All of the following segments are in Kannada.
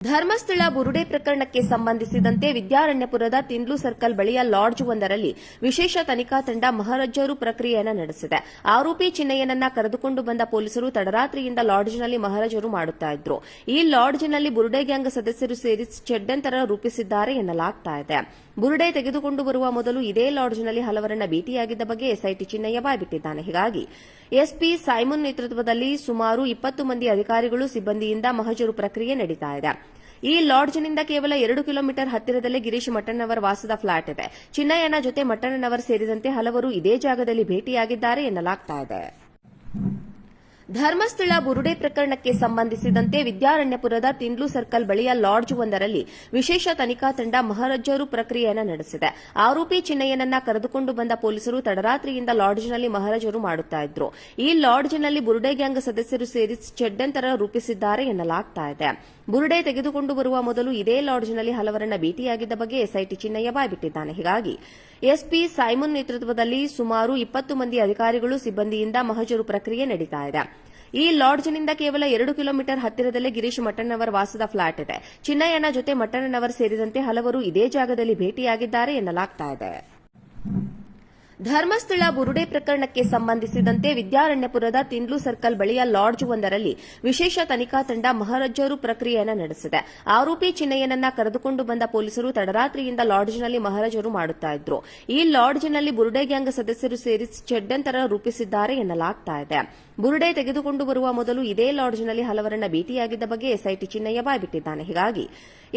ಧರ್ಮಸ್ಥಳ ಬುರುಡೆ ಪ್ರಕರಣಕ್ಕೆ ಸಂಬಂಧಿಸಿದಂತೆ ವಿದ್ಯಾರಣ್ಯಪುರದ ತಿಂಡ್ಲು ಸರ್ಕಲ್ ಬಳಿಯ ಲಾಡ್ಜ್ ಒಂದರಲ್ಲಿ ವಿಶೇಷ ತನಿಖಾ ತಂಡ ಮಹರಜ್ಜರು ಪ್ರಕ್ರಿಯೆಯನ್ನು ನಡೆಸಿದೆ. ಆರೋಪಿ ಚಿನ್ನಯ್ಯನನ್ನ ಕರೆದುಕೊಂಡು ಬಂದ ಪೊಲೀಸರು ತಡರಾತ್ರಿಯಿಂದ ಲಾಡ್ಜ್ನಲ್ಲಿ ಮಹರಜರು ಮಾಡುತ್ತಾ ಇದ್ರು. ಈ ಲಾಡ್ಜ್ನಲ್ಲಿ ಬುರುಡೆ ಗ್ಯಾಂಗ್ ಸದಸ್ಯರು ಸೇರಿ ಚೆಡ್ಡಂತರ ರೂಪಿಸಿದ್ದಾರೆ ಎನ್ನಲಾಗ್ತಾ ಇದೆ. ಬುರುಡೆ ತೆಗೆದುಕೊಂಡು ಬರುವ ಮೊದಲು ಇದೇ ಲಾಡ್ಜ್ನಲ್ಲಿ ಹಲವರನ್ನ ಭೇಟಿಯಾಗಿದ್ದ ಬಗ್ಗೆ ಎಸ್ಐಟಿ ಚಿನ್ನಯ್ಯ ಬಾಯ್ಬಿಟ್ಟಿದ್ದಾನೆ. ಹೀಗಾಗಿ ಎಸ್ಪಿ ಸೈಮನ್ ನೇತೃತ್ವದಲ್ಲಿ ಸುಮಾರು ಇಪ್ಪತ್ತು ಮಂದಿ ಅಧಿಕಾರಿಗಳು ಸಿಬ್ಬಂದಿಯಿಂದ ಮಹಜರು ಪ್ರಕ್ರಿಯೆ ನಡೀತಾ ಇದೆ. ಈ ಲಾಡ್ಜ್ನಿಂದ ಕೇವಲ ಎರಡು ಕಿಲೋಮೀಟರ್ ಹತ್ತಿರದಲ್ಲೇ ಗಿರೀಶ್ ಮಟ್ಟಣ್ಣವರ್ ವಾಸದ ಫ್ಲಾಟ್ ಇದೆ. ಚಿನ್ನಯ್ಯನ ಜೊತೆ ಮಟ್ಟಣ್ಣನವರ್ ಸೇರಿದಂತೆ ಹಲವರು ಇದೇ ಜಾಗದಲ್ಲಿ ಭೇಟಿಯಾಗಿದ್ದಾರೆ ಎನ್ನಲಾಗ್ತಾ ಇದೆ. ಧರ್ಮಸ್ಥಳ ಬುರುಡೆ ಪ್ರಕರಣಕ್ಕೆ ಸಂಬಂಧಿಸಿದಂತೆ ವಿದ್ಯಾರಣ್ಯಪುರದ ತಿಂಡ್ಲು ಸರ್ಕಲ್ ಬಳಿಯ ಲಾಡ್ಜ್ ಒಂದರಲ್ಲಿ ವಿಶೇಷ ತನಿಖಾ ತಂಡ ಮಹರಜ್ಜರು ಪ್ರಕ್ರಿಯೆಯನ್ನು ನಡೆಸಿದೆ. ಆರೋಪಿ ಚಿನ್ನಯ್ಯನನ್ನ ಕರೆದುಕೊಂಡು ಬಂದ ಪೊಲೀಸರು ತಡರಾತ್ರಿಯಿಂದ ಲಾಡ್ಜ್ನಲ್ಲಿ ಮಹರಜರು ಮಾಡುತ್ತಾ ಇದ್ರು. ಈ ಲಾಡ್ಜ್ನಲ್ಲಿ ಬುರುಡೆ ಗ್ಯಾಂಗ್ ಸದಸ್ಯರು ಸೇರಿ ಚೆಡ್ಡಂತರ ರೂಪಿಸಿದ್ದಾರೆ ಎನ್ನಲಾಗ್ತಾ ಬುರುಡೆ ತೆಗೆದುಕೊಂಡು ಬರುವ ಮೊದಲು ಇದೇ ಲಾಡ್ಜ್ನಲ್ಲಿ ಹಲವರನ್ನ ಭೇಟಿಯಾಗಿದ್ದ ಬಗ್ಗೆ ಎಸ್ಐಟಿ ಚಿನ್ನಯ್ಯ ಬಾಯ್ಬಿಟ್ಟಿದ್ದಾನೆ. ಹೀಗಾಗಿ ಎಸ್ಪಿ ಸೈಮನ್ ನೇತೃತ್ವದಲ್ಲಿ ಸುಮಾರು ಇಪ್ಪತ್ತು ಮಂದಿ ಅಧಿಕಾರಿಗಳು ಸಿಬ್ಬಂದಿಯಿಂದ ಮಹಜರು ಪ್ರಕ್ರಿಯೆ ನಡೀತಾ ಇದೆ. ಈ ಲಾಡ್ಜ್ನಿಂದ ಕೇವಲ ಎರಡು ಕಿಲೋಮೀಟರ್ ಹತ್ತಿರದಲ್ಲೇ ಗಿರೀಶ್ ಮಟ್ಟಣ್ಣವರ್ ವಾಸದ ಫ್ಲಾಟ್ ಇದೆ. ಚಿನ್ನಯ್ಯನ ಜೊತೆ ಮಟ್ಟಣ್ಣನವರ್ ಸೇರಿದಂತೆ ಹಲವರು ಇದೇ ಜಾಗದಲ್ಲಿ ಭೇಟಿಯಾಗಿದ್ದಾರೆ ಎನ್ನಲಾಗ್ತಾ ಇದೆ. ಧರ್ಮಸ್ಥಳ ಬುರುಡೆ ಪ್ರಕರಣಕ್ಕೆ ಸಂಬಂಧಿಸಿದಂತೆ ವಿದ್ಯಾರಣ್ಯಪುರದ ತಿಂಡ್ಲು ಸರ್ಕಲ್ ಬಳಿಯ ಲಾಡ್ಜ್ ಒಂದರಲ್ಲಿ ವಿಶೇಷ ತನಿಖಾ ತಂಡ ಮಹರಜ್ಜರು ಪ್ರಕ್ರಿಯೆಯನ್ನು ನಡೆಸಿದೆ. ಆರೋಪಿ ಚಿನ್ನಯ್ಯನನ್ನ ಕರೆದುಕೊಂಡು ಬಂದ ಪೊಲೀಸರು ತಡರಾತ್ರಿಯಿಂದ ಲಾಡ್ಜ್ನಲ್ಲಿ ಮಹರಜರು ಮಾಡುತ್ತಾ ಇದ್ರು. ಈ ಲಾಡ್ಜ್ನಲ್ಲಿ ಬುರುಡೆ ಗ್ಯಾಂಗ್ ಸದಸ್ಯರು ಸೇರಿ ಚೆಡ್ಡಂತರ ರೂಪಿಸಿದ್ದಾರೆ ಎನ್ನಲಾಗ್ತಾ ಇದೆ. ಬುರುಡೆ ತೆಗೆದುಕೊಂಡು ಬರುವ ಮೊದಲು ಇದೇ ಲಾಡ್ಜ್ನಲ್ಲಿ ಹಲವರನ್ನ ಭೇಟಿಯಾಗಿದ್ದ ಬಗ್ಗೆ ಎಸ್ಐಟಿ ಚಿನ್ನಯ್ಯ ಬಾಯ್ಬಿಟ್ಟಿದ್ದಾನೆ. ಹೀಗಾಗಿ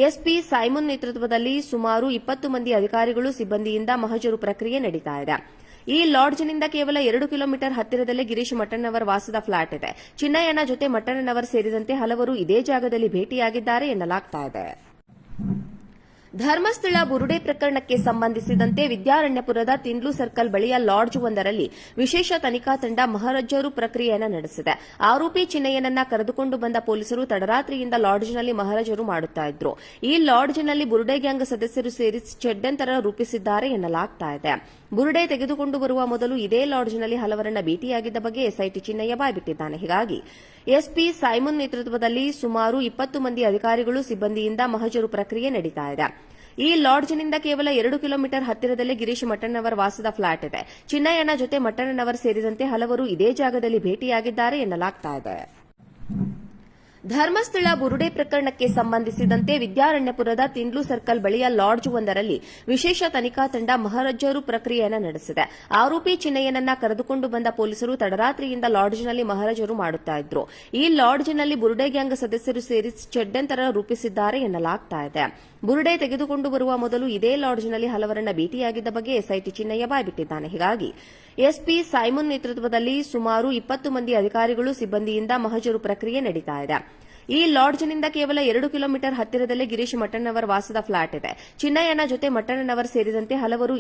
ಎಸ್ಪಿ ಸೈಮನ್ ನೇತೃತ್ವದಲ್ಲಿ ಸುಮಾರು ಇಪ್ಪತ್ತು ಮಂದಿ ಅಧಿಕಾರಿಗಳು ಸಿಬ್ಬಂದಿಯಿಂದ ಮಹಜರು ಪ್ರಕ್ರಿಯೆ ನಡೀತಾ ಇದೆ. ಈ ಲಾಡ್ಜ್ನಿಂದ ಕೇವಲ ಎರಡು ಕಿಲೋಮೀಟರ್ ಹತ್ತಿರದಲ್ಲೇ ಗಿರೀಶ್ ಮಟ್ಟಣ್ಣವರ್ ವಾಸದ ಫ್ಲಾಟ್ ಇದೆ. ಚಿನ್ನಯ್ಯನ ಜೊತೆ ಮಟ್ಟಣ್ಣನವರ್ ಸೇರಿದಂತೆ ಹಲವರು ಇದೇ ಜಾಗದಲ್ಲಿ ಭೇಟಿಯಾಗಿದ್ದಾರೆ ಎನ್ನಲಾಗ್ತಾ ಇದೆ. ಧರ್ಮಸ್ಥಳ ಬುರುಡೆ ಪ್ರಕರಣಕ್ಕೆ ಸಂಬಂಧಿಸಿದಂತೆ ವಿದ್ಯಾರಣ್ಯಪುರದ ತಿಂಡ್ಲು ಸರ್ಕಲ್ ಬಳಿಯ ಲಾಡ್ಜ್ ಒಂದರಲ್ಲಿ ವಿಶೇಷ ತನಿಖಾ ತಂಡ ಮಹರಜ್ಜರು ಪ್ರಕ್ರಿಯೆಯನ್ನು ನಡೆಸಿದೆ. ಆರೋಪಿ ಚಿನ್ನಯ್ಯನನ್ನ ಕರೆದುಕೊಂಡು ಬಂದ ಪೊಲೀಸರು ತಡರಾತ್ರಿಯಿಂದ ಲಾಡ್ಜ್ನಲ್ಲಿ ಮಹರಜರು ಮಾಡುತ್ತಾ ಇದ್ರು. ಈ ಲಾಡ್ಜ್ನಲ್ಲಿ ಬುರುಡೆ ಗ್ಯಾಂಗ್ ಸದಸ್ಯರು ಸೇರಿ ಚೆಡ್ಡಂತರ ರೂಪಿಸಿದ್ದಾರೆ ಎನ್ನಲಾಗ್ತಾ ಇದೆ. ಬುರುಡೆ ತೆಗೆದುಕೊಂಡು ಬರುವ ಮೊದಲು ಇದೇ ಲಾಡ್ಜ್ನಲ್ಲಿ ಹಲವರನ್ನ ಭೇಟಿಯಾಗಿದ್ದ ಬಗ್ಗೆ ಎಸ್ಐಟಿ ಚಿನ್ನಯ್ಯ ಬಾಯ್ಬಿಟ್ಟಿದ್ದಾನೆ. ಹೀಗಾಗಿ ಎಸ್ಪಿ ಸೈಮನ್ ನೇತೃತ್ವದಲ್ಲಿ ಸುಮಾರು ಇಪ್ಪತ್ತು ಮಂದಿ ಅಧಿಕಾರಿಗಳು ಸಿಬ್ಬಂದಿಯಿಂದ ಮಹಜರು ಪ್ರಕ್ರಿಯೆ ನಡೀತಾ ಇದೆ. ಈ ಲಾಡ್ಜ್ನಿಂದ ಕೇವಲ ಎರಡು ಕಿಲೋಮೀಟರ್ ಹತ್ತಿರದಲ್ಲೇ ಗಿರೀಶ್ ಮಟ್ಟಣ್ಣವರ್ ವಾಸದ ಫ್ಲಾಟ್ ಇದೆ. ಚಿನ್ನಯ್ಯನ ಜೊತೆ ಮಟ್ಟಣ್ಣನವರ್ ಸೇರಿದಂತೆ ಹಲವರು ಇದೇ ಜಾಗದಲ್ಲಿ ಭೇಟಿಯಾಗಿದ್ದಾರೆ ಎನ್ನಲಾಗ್ತಾ ಇದೆ. ಧರ್ಮಸ್ಥಳ ಬುರುಡೆ ಪ್ರಕರಣಕ್ಕೆ ಸಂಬಂಧಿಸಿದಂತೆ ವಿದ್ಯಾರಣ್ಯಪುರದ ತಿಂಡ್ಲು ಸರ್ಕಲ್ ಬಳಿಯ ಲಾಡ್ಜ್ ಒಂದರಲ್ಲಿ ವಿಶೇಷ ತನಿಖಾ ತಂಡ ಮಹರಜ್ಜರು ಪ್ರಕ್ರಿಯೆಯನ್ನು ನಡೆಸಿದೆ. ಆರೋಪಿ ಚಿನ್ನಯ್ಯನನ್ನ ಕರೆದುಕೊಂಡು ಬಂದ ಪೊಲೀಸರು ತಡರಾತ್ರಿಯಿಂದ ಲಾಡ್ಜ್ನಲ್ಲಿ ಮಹರಜರು ಮಾಡುತ್ತಾ ಇದ್ರು. ಈ ಲಾಡ್ಜ್ನಲ್ಲಿ ಬುರುಡೆ ಗ್ಯಾಂಗ್ ಸದಸ್ಯರು ಸೇರಿ ಚಡ್ಡಂತರ ರೂಪಿಸಿದ್ದಾರೆ ಎನ್ನಲಾಗ್ತಾ ಇದೆ. ಬುರುಡೆ ತೆಗೆದುಕೊಂಡು ಬರುವ ಮೊದಲು ಇದೇ ಲಾಡ್ಜ್ನಲ್ಲಿ ಹಲವರನ್ನ ಭೇಟಿಯಾಗಿದ್ದ ಬಗ್ಗೆ ಎಸ್ಐಟಿ ಚಿನ್ನಯ್ಯ ಬಾಯ್ಬಿಟ್ಟಿದ್ದಾನೆ. ಹೀಗಾಗಿ ಎಸ್ಪಿ ಸೈಮನ್ ನೇತೃತ್ವದಲ್ಲಿ ಸುಮಾರು ಇಪ್ಪತ್ತು ಮಂದಿ ಅಧಿಕಾರಿಗಳು ಸಿಬ್ಬಂದಿಯಿಂದ ಮಹಜರು ಪ್ರಕ್ರಿಯೆ ನಡೀತಾ ಇದೆ. ಈ ಲಾಡ್ಜ್ನಿಂದ ಕೇವಲ ಎರಡು ಕಿಲೋಮೀಟರ್ ಹತ್ತಿರದಲ್ಲೇ ಗಿರೀಶ್ ಮಟ್ಟಣ್ಣವರ್ ವಾಸದ ಫ್ಲಾಟ್ ಇದೆ. ಚಿನ್ನಯ್ಯನ ಜೊತೆ ಮಟ್ಟಣ್ಣನವರ್ ಸೇರಿದಂತೆ ಹಲವರು